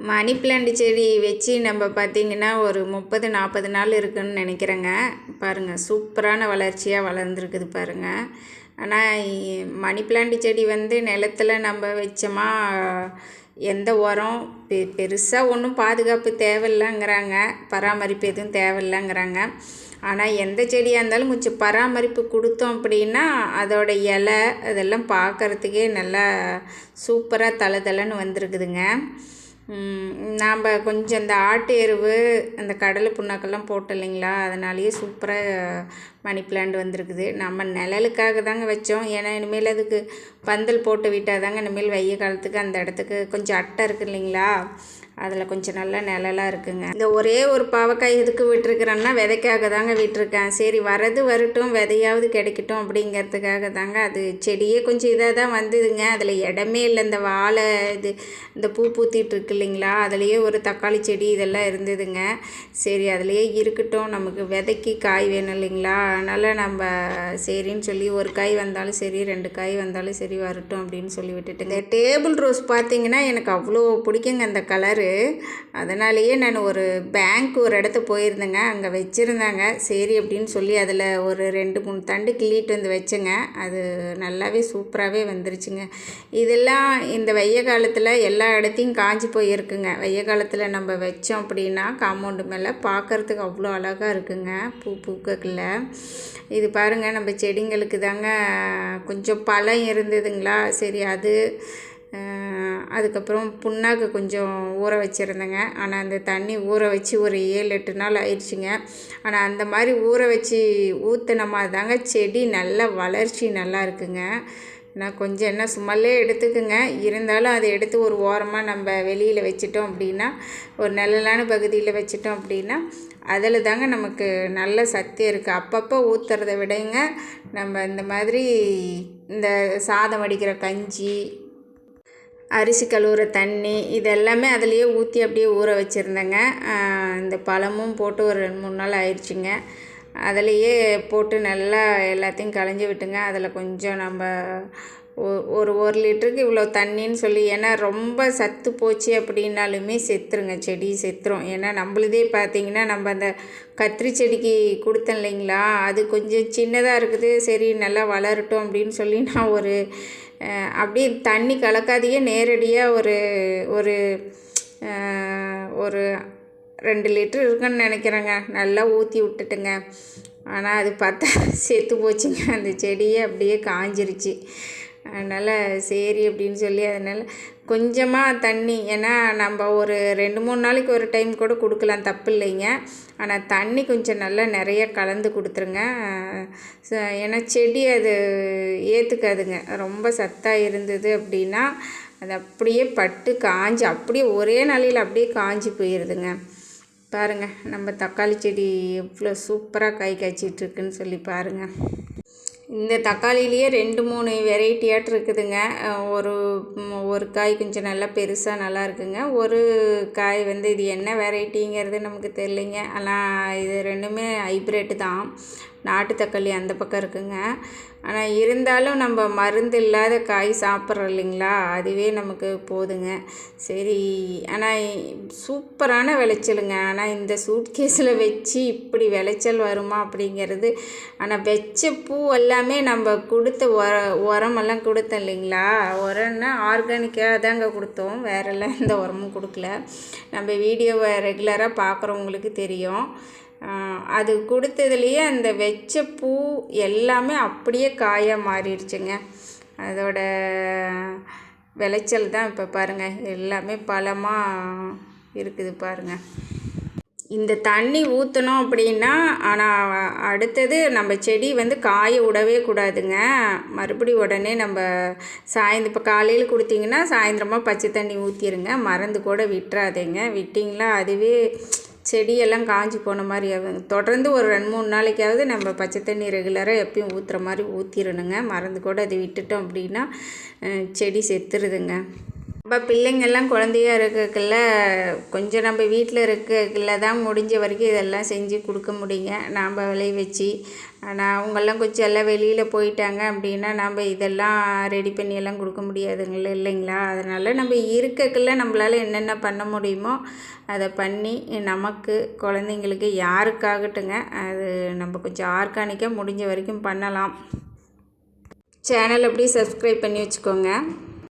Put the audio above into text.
Money plant செடி வச்சு நம்ம பார்த்திங்கன்னா ஒரு முப்பது நாற்பது நாள் இருக்குதுன்னு நினைக்கிறேங்க. பாருங்கள் சூப்பரான வளர்ச்சியாக வளர்ந்துருக்குது பாருங்கள் ஆனால் மணி பிளான்ட் செடி வந்து நிலத்துல நம்ம வச்சோமா எந்த உரம்? பெ பெருசாக ஒன்றும் பாதுகாப்பு தேவையில்லைங்கிறாங்க. பராமரிப்பு எதுவும் தேவையில்லைங்கிறாங்க. ஆனால் எந்த செடியாக இருந்தாலும் கொஞ்சம் பராமரிப்பு கொடுத்தோம் அப்படின்னா அதோட இலை அதெல்லாம் பார்க்குறதுக்கே நல்லா சூப்பராக தலை தலைன்னு வந்திருக்குதுங்க. நாம் கொஞ்சம் இந்த ஆட்டு எருவு அந்த கடலை புண்ணாக்கெல்லாம் போட்டோம் இல்லைங்களா? அதனாலேயே சூப்பராக மணி பிளான்ட் வந்திருக்குது. நம்ம நிழலுக்காக தாங்க வச்சோம். ஏன்னா இனிமேல் அதுக்கு பந்தல் போட்டு விட்டால் தாங்க இனிமேல் வெய்ய காலத்துக்கு அந்த இடத்துக்கு கொஞ்சம் அட்டை இருக்குது இல்லைங்களா? அதில் கொஞ்சம் நல்லா நிழலாக இருக்குங்க. இந்த ஒரே ஒரு பாவக்காய் எதுக்கு விட்டுருக்குறேன்னா விதைக்காக தாங்க விட்டுருக்கேன். சரி வரது வரட்டும் விதையாவது கிடைக்கட்டும் அப்படிங்கிறதுக்காக தாங்க அது செடியே கொஞ்சம் இதாக தான் வந்ததுங்க. அதில் இடமே இல்லை. இந்த வாழை இது இந்த பூ பூத்திட்டு இருக்கு இல்லைங்களா? அதுலேயே ஒரு தக்காளி செடி இதெல்லாம் இருந்ததுங்க. சரி அதுலேயே இருக்கட்டும். நமக்கு விதைக்கு காய் வேணும் இல்லைங்களா? அதனால் நம்ம சரின்னு சொல்லி ஒரு காய் வந்தாலும் சரி ரெண்டு காய் வந்தாலும் சரி வரட்டும் அப்படின்னு சொல்லி விட்டுட்டுங்க. டேபிள் ரோஸ் பார்த்தீங்கன்னா எனக்கு அவ்வளோ பிடிக்குங்க அந்த கலரு. அதனாலேயே நான் ஒரு பேங்க் ஒரு இடத்த போயிருந்தேங்க. அங்கே வச்சுருந்தாங்க. சரி அப்படின்னு சொல்லி அதில் ஒரு ரெண்டு மூணு தண்டு கிள்ளிட்டு வந்து வச்சேங்க. அது நல்லாவே சூப்பராகவே வந்துருச்சுங்க. இதெல்லாம் இந்த வெய்ய காலத்தில் எல்லா இடத்தையும் காஞ்சி போயிருக்குங்க. வெய்ய காலத்தில் நம்ம வச்சோம் அப்படின்னா காம்பவுண்டு மேலே பார்க்குறதுக்கு அவ்வளோ அழகாக இருக்குங்க. பூ பூக்கக்குள்ள. இது பாருங்கள் நம்ம செடிங்களுக்கு தாங்க கொஞ்சம் பழம் இருந்ததுங்களா? சரி அது அதுக்கப்புறம் புண்ணாக்கு கொஞ்சம் ஊற வச்சுருந்தேங்க. ஆனால் அந்த தண்ணி ஊற வச்சு ஒரு ஏழு எட்டு நாள் ஆயிடுச்சுங்க. ஆனால் அந்த மாதிரி ஊற வச்சு ஊற்றினமா தாங்க செடி நல்லா வளர்ச்சி நல்லா இருக்குங்க. நான் கொஞ்சம் என்ன சும்மாலே எடுத்துக்குங்க. இருந்தாலும் அதை எடுத்து ஒரு ஓரமாக நம்ம வெளியில் வச்சிட்டோம் அப்படின்னா ஒரு நிழலான பகுதியில் வச்சிட்டோம் அப்படின்னா அதில் தாங்க நமக்கு நல்ல சக்தி இருக்குது அப்பப்போ ஊற்றுறத விடங்க நம்ம இந்த மாதிரி இந்த சாதம் வடிக்கிற கஞ்சி அரிசி கழுவுற தண்ணி இது எல்லாமே அதுலேயே ஊற்றி அப்படியே ஊற வச்சுருந்தேங்க. இந்த பழமும் போட்டு ஒரு ரெண்டு மூணு நாள் ஆயிடுச்சுங்க. அதுலேயே போட்டு நல்லா எல்லாத்தையும் களைஞ்சி விட்டுங்க. அதில் கொஞ்சம் நம்ம ஒரு ஒரு லிட்டருக்கு இவ்வளோ தண்ணின்னு சொல்லி ஏன்னா ரொம்ப சத்து போச்சு அப்படின்னாலுமே செத்துருங்க செடி செத்துரும். ஏன்னா நம்மளுதே பார்த்திங்கன்னா நம்ம அந்த கத்திரி செடிக்கு கொடுத்தேன் இல்லைங்களா அது கொஞ்சம் சின்னதாக இருக்குது சரி நல்லா வளரட்டும் அப்படின்னு சொல்லி நான் ஒரு அப்படியே தண்ணி கலக்காதையே நேரடியாக ஒரு ஒரு ஒரு ரெண்டு லிட்டர் இருக்குன்னு நினைக்கிறேங்க. நல்லா ஊற்றி விட்டுட்டுங்க. ஆனால் அது பார்த்தா செத்து போச்சுங்க. அந்த செடியே அப்படியே காஞ்சிருச்சு. அதனால் சரி அப்படின்னு சொல்லி அதனால் கொஞ்சமாக தண்ணி ஏன்னா நம்ம ஒரு ரெண்டு மூணு நாளைக்கு ஒரு டைம் கூட கொடுக்கலாம் தப்பு இல்லைங்க. ஆனால் தண்ணி கொஞ்சம் நல்லா நிறைய கலந்து கொடுத்துருங்க. ஏன்னா செடி அது ஏற்றுக்காதுங்க ரொம்ப சத்தாக இருந்தது அப்படின்னா அது அப்படியே பட்டு காஞ்சி அப்படியே ஒரே நாளையில் அப்படியே காஞ்சி போயிடுதுங்க பாருங்கள் நம்ம தக்காளி செடி எவ்வளோ சூப்பராக காய் காய்ச்சிட்ருக்குன்னு சொல்லி பாருங்கள் இந்த தக்காளிலேயே ரெண்டு மூணு வெரைட்டியாட்டு இருக்குதுங்க. ஒரு ஒரு காய் கொஞ்சம் நல்லா பெருசாக நல்லா இருக்குங்க. ஒரு காய் வந்து இது என்ன வெரைட்டிங்கிறது நமக்கு தெரிலிங்க ஆனால் இது ரெண்டுமே ஹைப்ரேட்டு தான். நாட்டு தக்காளி அந்த பக்கம் இருக்குங்க. ஆனால் இருந்தாலும் நம்ம மருந்து இல்லாத காய் சாப்பிட்றோம் இல்லைங்களா? அதுவே நமக்கு போதுங்க. சரி ஆனால் சூப்பரான விளைச்சலுங்க. ஆனால் இந்த சூட்கேஸில் வச்சு இப்படி விளைச்சல் வருமா அப்படிங்கிறது. ஆனால் வச்ச பூ எல்லாமே நம்ம கொடுத்த உர உரமெல்லாம் கொடுத்தோம் இல்லைங்களா? உரம்னா ஆர்கானிக்காக தாங்க கொடுத்தோம். வேறெல்லாம் எந்த உரமும் கொடுக்கல. நம்ம வீடியோவை ரெகுலராக பார்க்குறவங்களுக்கு தெரியும். அது கொடுத்ததுலேயே அந்த வச்ச பூ எல்லாமே அப்படியே காயாக மாறிடுச்சுங்க. அதோட விளைச்சல் தான் இப்போ பாருங்கள் எல்லாமே பழமாக இருக்குது பாருங்கள் இந்த தண்ணி ஊற்றினோம் அப்படின்னா ஆனால் அடுத்தது நம்ம செடி வந்து காய விடவே கூடாதுங்க. மறுபடி உடனே நம்ம சாயந்தரம் இப்போ காலையில் கொடுத்தீங்கன்னா சாயந்தரமாக பச்சை தண்ணி ஊற்றிடுங்க மறந்து கூட விட்டுறாதீங்க. விட்டிங்களா அதுவே செடியெல்லாம் காஞ்சி போன மாதிரி தொடர்ந்து ஒரு ரெண்டு மூணு நாளைக்காவது நம்ம பச்சை தண்ணி ரெகுலராக எப்பயும் ஊற்றுற மாதிரி ஊற்றிடணுங்க மறந்து கூட அதை விட்டுட்டோம் அப்படின்னா செடி செத்துருதுங்க. நம்ம பிள்ளைங்கள்லாம் குழந்தையா இருக்கக்குள்ள கொஞ்சம் நம்ம வீட்டில் இருக்கக்குள்ள தான் முடிஞ்ச வரைக்கும் இதெல்லாம் செஞ்சு கொடுக்க முடியுங்க. நாம் விளைய வச்சு ஆனால் அவங்கெல்லாம் கொஞ்சம் எல்லாம் வெளியில் போயிட்டாங்க அப்படின்னா நம்ம இதெல்லாம் ரெடி பண்ணி எல்லாம் கொடுக்க முடியாதுங்கள இல்லைங்களா? அதனால் நம்ம இருக்கக்குள்ள நம்மளால் என்னென்ன பண்ண முடியுமோ அதை பண்ணி நமக்கு குழந்தைங்களுக்கு யாருக்காகட்டுங்க அது நம்ம கொஞ்சம் ஆர்கானிக்காக முடிஞ்ச வரைக்கும் பண்ணலாம். சேனல் அப்படியே சப்ஸ்கிரைப் பண்ணி வச்சுக்கோங்க.